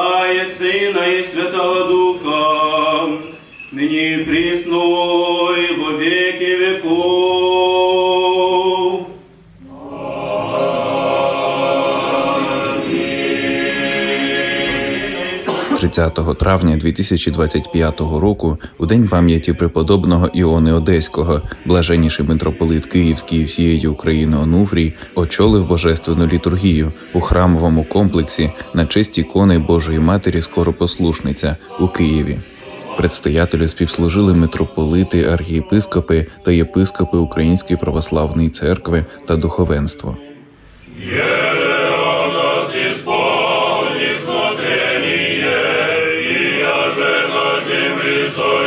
Отця і Сина, і Святого Духа, нині прісно. 30 травня 2025 року, у день пам'яті преподобного Іони Одеського, блаженніший митрополит Київський і всієї України Онуфрій очолив божественну літургію у храмовому комплексі на честь ікони Божої Матері Скоропослушниця у Києві. Предстоятелю співслужили митрополити, архієпископи та єпископи Української православної церкви та духовенство. Jesus.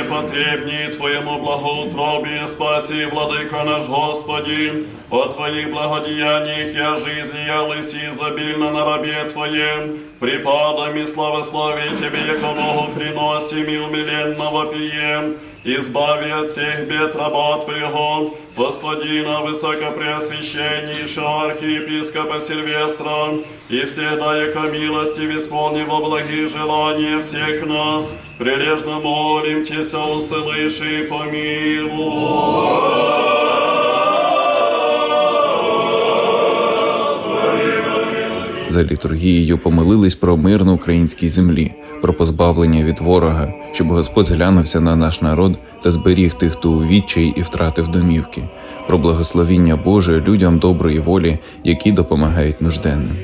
Яко раби непотребней Твоему благоутробие спаси, Владыка наш Господи, о Твоих благодеяниях я жизнь, я лыси изобильно на рабе Твоем, припадом и славословие Тебе, яко приносим и умиленно вопием, избави от всех бед раба Твоего, Господина Высокопреосвященнейшего архиепископа Сильвестра, и всегда, яко милости исполни во благие желания всех нас, прилежно молим Тебя, услыши и помилуй. За літургією помолились про мир на українській землі, про позбавлення від ворога, щоб Господь зглянувся на наш народ та зберіг тих, хто у відчаї і втратив домівки, про благословіння Боже людям доброї волі, які допомагають нужденним.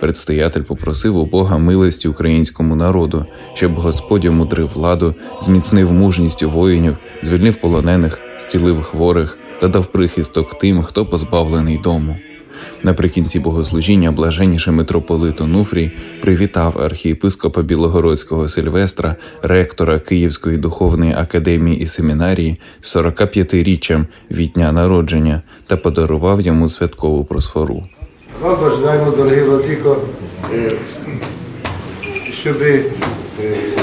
Предстоятель попросив у Бога милості українському народу, щоб Господь мудрив владу, зміцнив мужність у воїнів, звільнив полонених, зцілив хворих та дав прихисток тим, хто позбавлений дому. Наприкінці богослужіння блаженніший митрополит Онуфрій привітав архієпископа Білогородського Сильвестра, ректора Київської духовної академії і семінарії 45-річчям від дня народження та подарував йому святкову просфору. Вам бажаємо, дорогі владико, е, щоб е,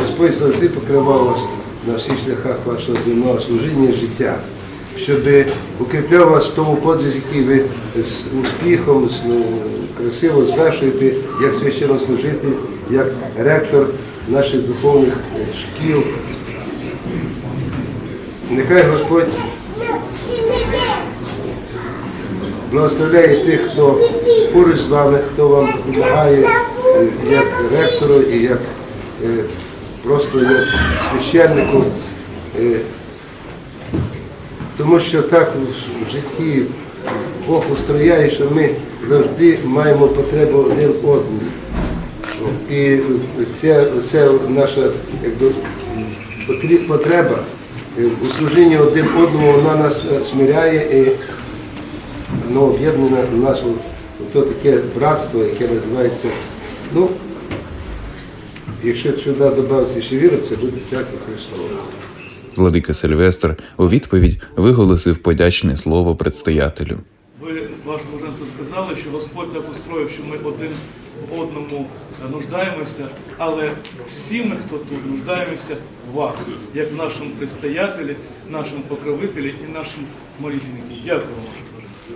Господь завжди покривав вас на всіх шляхах вашого земного служіння і життя, щоб укріпляв вас в тому подвизі, який ви з успіхом, ну, красиво звершуєте, як священнослужитель, як ректор наших духовних е, шкіл. Нехай Господь благословляє тих, хто поруч з вами, хто вам допомагає е, як ректору і як е, просто як священнику. Тому що так в житті Бог устрояє, що ми завжди маємо потребу один одному. І це, це наша якби, потреба у служінні один одному, вона нас смиряє і об'єднане в нас то таке братство, яке називається, ну, якщо сюди додати ще віру, це буде церква Христова. Владика Сильвестр у відповідь виголосив подячне слово предстоятелю. Ви, ваше блаженство, сказали, що Господь так устроїв, що ми один в одному нуждаємося, але всі ми, хто тут, нуждаємося в вас, як в нашому предстоятелі, нашому покровителі і нашому молитвеннику. Дякую ваше блаженство.